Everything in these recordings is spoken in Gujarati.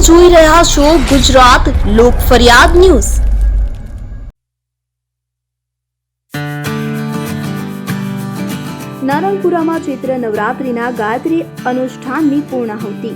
જોઈ રહ્યા છો ગુજરાત લોક ફરિયાદ ન્યૂઝ. નારણપુરામાં ચૈત્ર નવરાત્રિના ગાયત્રી અનુષ્ઠાનની પૂર્ણાહુતિ.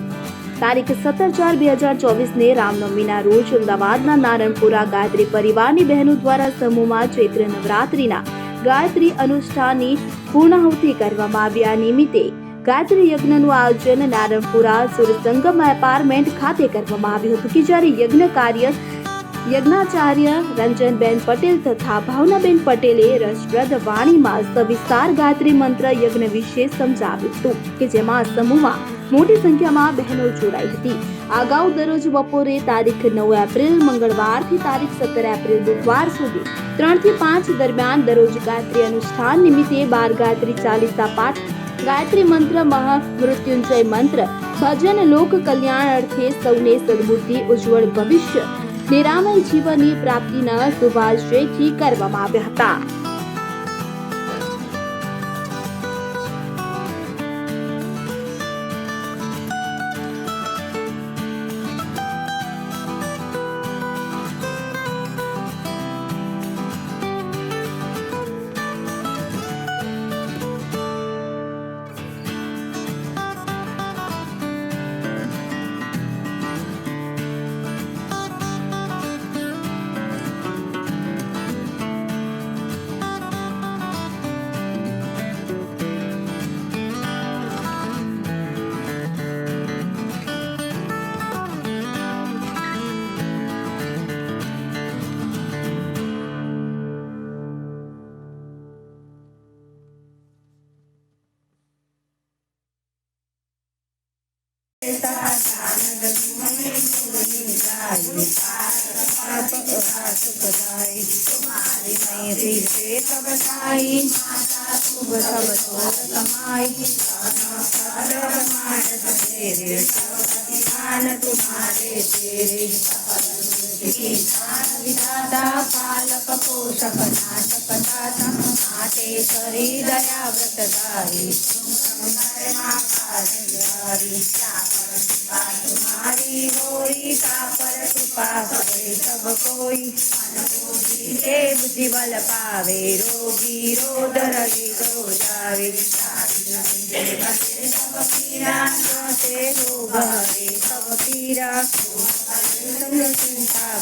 તારીખ સત્તર ચાર બે હજાર ચોવીસને રામનવમીના રોજ અમદાવાદના નારણપુરા ગાયત્રી પરિવારની બહેનો દ્વારા સમૂહમાં ચૈત્ર નવરાત્રિના ગાયત્રી અનુષ્ઠાનની પૂર્ણાહુતિ કરવામાં આવ્યા નિમિત્તે ગાયત્રી યજ્ઞનું આયોજન નારણપુરા સુરસંગમ એપાર્ટમેન્ટ ખાતે કરવામાં આવ્યું હતું કે જ્યારે યજ્ઞ કાર્ય યજ્ઞાચાર્ય રંજનબેન પટેલ તથા ભાવનાબેન પટેલે રસપ્રદ વાણીમાં સવિસ્તાર ગાયત્રી મંત્ર યજ્ઞ વિશે સમજાવ્યું હતું કે જેમાં સમૂહમાં મોટી સંખ્યામાં બહેનો જોડાઈ હતી. અગાઉ દરરોજ બપોરે તારીખ નવ એપ્રિલ, મંગળવારથી તારીખ સત્તર એપ્રિલ બુધવાર સુધી ત્રણથી પાંચ દરમિયાન દરરોજ ગાયત્રી અનુષ્ઠાન નિમિત્તે બાર ગાયત્રી ચાલીસા પાઠ ગાયત્રી મંત્ર, મહામૃત્યુંજય મંત્ર, ભજન લોક કલ્યાણ અર્થે સૌને સદબુદ્ધિ ઉજ્જવળ ભવિષ્ય, નિરામય જીવનની પ્રાપ્તિના શુભાશયથી કરવામાં આવ્યા હતા. પાલક પોષક નાશક દાતા કરી દયા વ્રતધારી મારી હોઈ કાપર કૃપા કરે સબ કોઈ જે બુદ્ધિ બલ પાવે રોગી રોદ રગે રો જાવે સબ તે હરે ચિંતા